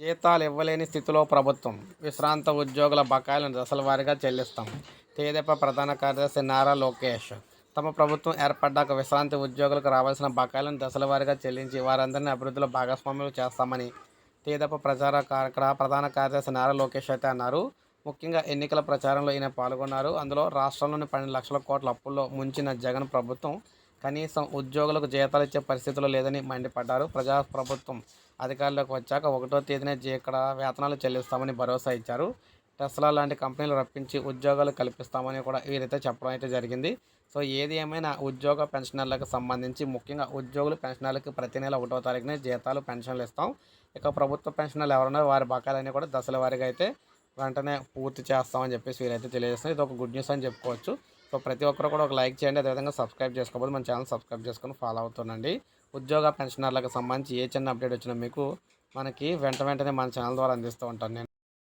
జీతాలు ఇవ్వలేని స్థితిలో ప్రభుత్వం విశ్రాంత ఉద్యోగుల బకాయిలను దశల వారీగా చెల్లిస్తాం. తెదేపా ప్రధాన కార్యదర్శి నారా లోకేష్. తమ ప్రభుత్వం ఏర్పడ్డాక విశ్రాంతి ఉద్యోగులకు రావాల్సిన బకాయిలను దశల వారీగా చెల్లించి వారందరినీ అభివృద్ధిలో భాగస్వాములు చేస్తామని తేదప ప్రచార కార్యక్రమ ప్రధాన కార్యదర్శి నారా లోకేష్ అయితే అన్నారు. ముఖ్యంగా ఎన్నికల ప్రచారంలో ఈయన పాల్గొన్నారు. అందులో రాష్ట్రంలోని పన్నెండు లక్షల కోట్ల అప్పుల్లో ముంచిన జగన్ ప్రభుత్వం కనీసం ఉద్యోగులకు జీతాలు ఇచ్చే పరిస్థితులు లేదని మండిపడ్డారు ప్రజా ప్రభుత్వం అధికారులకు వచ్చాక ఒకటో తేదీనే జీ- ఇక్కడ వేతనాలు చెల్లిస్తామని భరోసా ఇచ్చారు. టెస్లా లాంటి కంపెనీలు రప్పించి ఉద్యోగాలు కల్పిస్తామని కూడా వీరైతే చెప్పడం అయితే జరిగింది. సో ఏది ఏమైనా ఉద్యోగ పెన్షనర్లకు సంబంధించి ముఖ్యంగా ఉద్యోగులు పెన్షనర్లకు ప్రతి నెల ఒకటో తారీఖునే జీతాలు పెన్షన్లు ఇస్తాం. ఇక ప్రభుత్వ పెన్షనర్లు ఎవరున్నారో వారి బకాయిలన్నీ కూడా దశల వారీగా అయితే వెంటనే పూర్తి చేస్తామని చెప్పేసి వీరైతే తెలియజేస్తున్నారు. ఇది ఒక గుడ్ న్యూస్ అని చెప్పుకోవచ్చు. సో ప్రతి ఒక్కరు కూడా ఒక లైక్ చేయండి. అదేవిధంగా సబ్స్క్రైబ్ చేసుకోకపోతే మన ఛానల్ సబ్స్క్రైబ్ చేసుకొని ఫాలో అవుతుండండి. ఉద్యోగ పెన్షనర్లకు సంబంధించి ఏ చిన్న అప్డేట్ వచ్చినా మీకు మనకి వెంట వెంటనే మన ఛానల్ ద్వారా అందిస్తూ ఉంటాను నేను.